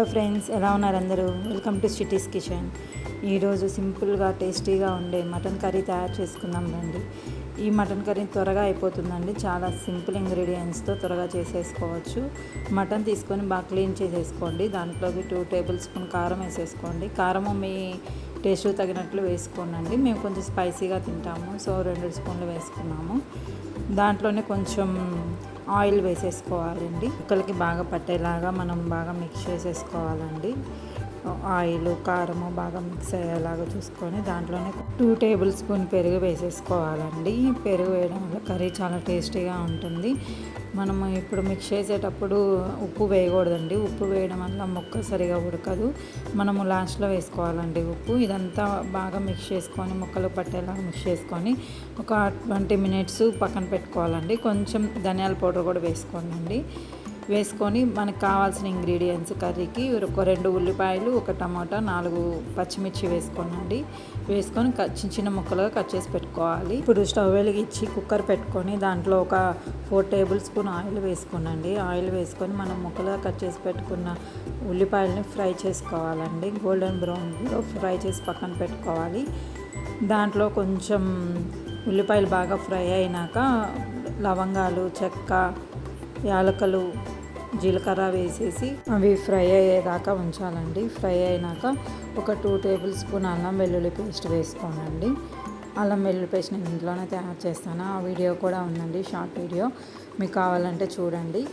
Hello friends ఎలా ఉన్నారు అందరూ? వెల్కమ్ టు సిటీస్ కిచెన్ ఈరోజు సింపుల్గా టేస్టీగా ఉండే మటన్ కర్రీ తయారు చేసుకుందాం రండి. ఈ మటన్ కర్రీ త్వరగా అయిపోతుందండి. చాలా సింపుల్ ఇంగ్రీడియంట్స్తో త్వరగా చేసేసుకోవచ్చు. మటన్ తీసుకొని బాగా క్లీన్ చేసేసుకోండి. దాంట్లోకి టూ టేబుల్ స్పూన్ కారం వేసేసుకోండి. కారము మీ టేస్ట్ తగినట్లు వేసుకోనండి. మేము కొంచెం స్పైసీగా తింటాము. సో రెండు స్పూన్లు వేసుకున్నాము. దాంట్లోనే కొంచెం ఆయిల్ వేసేసుకోవాలండి. ముక్కలకి బాగా పట్టేలాగా మనం బాగా మిక్స్ చేసేసుకోవాలండి. ఆయిల్ కారము బాగా మిక్స్ అయ్యేలాగా చూసుకొని దాంట్లోనే టూ టేబుల్ స్పూన్ పెరుగు వేసేసుకోవాలండి. పెరుగు వేయడం వల్ల కర్రీ చాలా టేస్టీగా ఉంటుంది. మనము ఇప్పుడు మిక్స్ చేసేటప్పుడు ఉప్పు వేయకూడదండి. ఉప్పు వేయడం వల్ల ముక్క సరిగా ఉడకదు. మనము లాస్ట్లో వేసుకోవాలండి ఉప్పు. ఇదంతా బాగా మిక్స్ చేసుకొని ముక్కలు పట్టేలాగా మిక్స్ చేసుకొని ఒక ట్వంటీ మినిట్స్ పక్కన పెట్టుకోవాలండి. కొంచెం ధనియాల పౌడర్ కూడా వేసుకోండి. వేసుకొని మనకు కావాల్సిన ఇంగ్రీడియంట్స్ కర్రీకి ఒక రెండు ఉల్లిపాయలు ఒక టమాటా నాలుగు పచ్చిమిర్చి వేసుకోనండి. వేసుకొని చిన్న చిన్న ముక్కలుగా కట్ చేసి పెట్టుకోవాలి. ఇప్పుడు స్టవ్ వెలిగించి కుక్కర్ పెట్టుకొని దాంట్లో ఒక ఫోర్ టేబుల్ స్పూన్ ఆయిల్ వేసుకోనండి. ఆయిల్ వేసుకొని మనం ముక్కలుగా కట్ చేసి పెట్టుకున్న ఉల్లిపాయలని ఫ్రై చేసుకోవాలండి. గోల్డెన్ బ్రౌన్లో ఫ్రై చేసి పక్కన పెట్టుకోవాలి. దాంట్లో కొంచెం ఉల్లిపాయలు బాగా ఫ్రై అయినాక లవంగాలు చెక్క యాలకలు జీలకర్ర వేసేసి అవి ఫ్రై అయ్యేదాకా ఉంచాలండి. ఫ్రై అయినాక ఒక టూ టేబుల్ స్పూన్ అల్లం వెల్లుల్లి పేస్ట్ వేసుకోనండి. అల్లం వెల్లుల్లి పేస్ట్ నేను ఇంట్లోనే తయారు చేస్తాను. ఆ వీడియో కూడా ఉందండి షార్ట్ వీడియో. మీకు కావాలంటే చూడండి.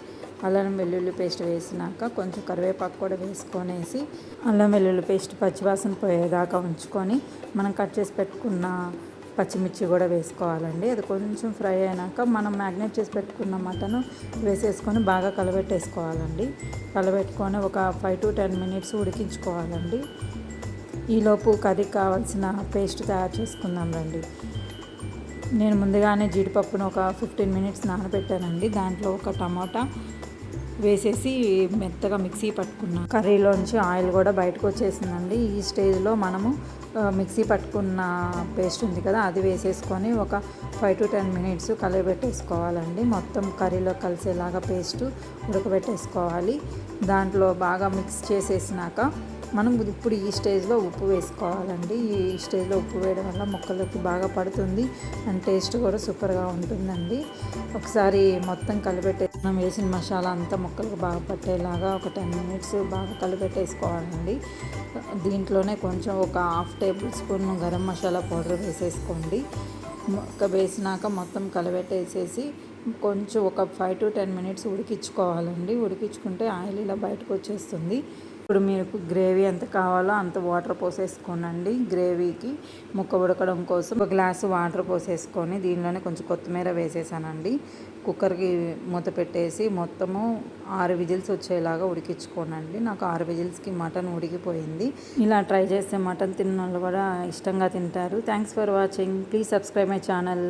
అల్లం వెల్లుల్లి పేస్ట్ వేసినాక కొంచెం కరివేపాకు కూడా వేసుకొనేసి అల్లం వెల్లుల్లి పేస్ట్ పచ్చివాసన పోయేదాకా ఉంచుకొని మనం కట్ చేసి పెట్టుకున్న పచ్చిమిర్చి కూడా వేసుకోవాలండి. అది కొంచెం ఫ్రై అయినాక మనం మ్యాగ్నేట్ చేసి పెట్టుకున్న మటన్ వేసేసుకొని బాగా కలబెట్టేసుకోవాలండి. కలబెట్టుకొని ఒక ఫైవ్ టు టెన్ మినిట్స్ ఉడికించుకోవాలండి. ఈలోపు కర్రీకి కావాల్సిన పేస్ట్ తయారు చేసుకుందాం రండి. నేను ముందుగానే జీడిపప్పును ఒక ఫిఫ్టీన్ మినిట్స్ నానబెట్టానండి. దాంట్లో ఒక టమాటా వేసేసి మెత్తగా మిక్సీ పట్టుకున్న కర్రీలోంచి ఆయిల్ కూడా బయటకు వచ్చేసిందండి. ఈ స్టేజ్లో మనము మిక్సీ పట్టుకున్న పేస్ట్ ఉంది కదా అది వేసేసుకొని ఒక ఫైవ్ టు టెన్ మినిట్స్ కలిపెట్టేసుకోవాలండి మొత్తం కర్రీలో కలిసేలాగా పేస్ట్ ఉడకబెట్టేసుకోవాలి. దాంట్లో బాగా మిక్స్ చేసేసినాక మనం ఇప్పుడు ఈ స్టేజ్లో ఉప్పు వేసుకోవాలండి. ఈ స్టేజ్లో ఉప్పు వేయడం వల్ల మొక్కలకి బాగా పడుతుంది అండ్ టేస్ట్ కూడా సూపర్గా ఉంటుందండి. ఒకసారి మొత్తం కలిపెట్టే మనం వేసిన మసాలా అంతా మొక్కలకు బాగా పట్టేలాగా ఒక టెన్ మినిట్స్ బాగా కలిపెట్టేసుకోవాలండి. దీంట్లోనే కొంచెం ఒక half table spoon garam masala powder వేసేసుకోండి. మొక్క వేసినాక మొత్తం కలిపెట్టేసేసి కొంచెం ఒక ఫైవ్ టు టెన్ మినిట్స్ ఉడికించుకోవాలండి. ఉడికించుకుంటే ఆయిల్ ఇలా బయటకు వచ్చేస్తుంది. ఇప్పుడు మీకు గ్రేవీ ఎంత కావాలో అంత వాటర్ పోసేసుకోనండి. గ్రేవీకి ముక్క ఉడకడం కోసం ఒక గ్లాసు వాటర్ పోసేసుకొని దీనిలోనే కొంచెం కొత్తిమీర వేసేసానండి. కుక్కర్కి మూత పెట్టేసి మొత్తము ఆరు విజిల్స్ వచ్చేలాగా ఉడికించుకోనండి. నాకు ఆరు విజిల్స్కి మటన్ ఉడికిపోయింది. ఇలా ట్రై చేస్తే మటన్ తిన్న వాళ్ళు కూడా ఇష్టంగా తింటారు. Thanks for watching. Please subscribe my channel.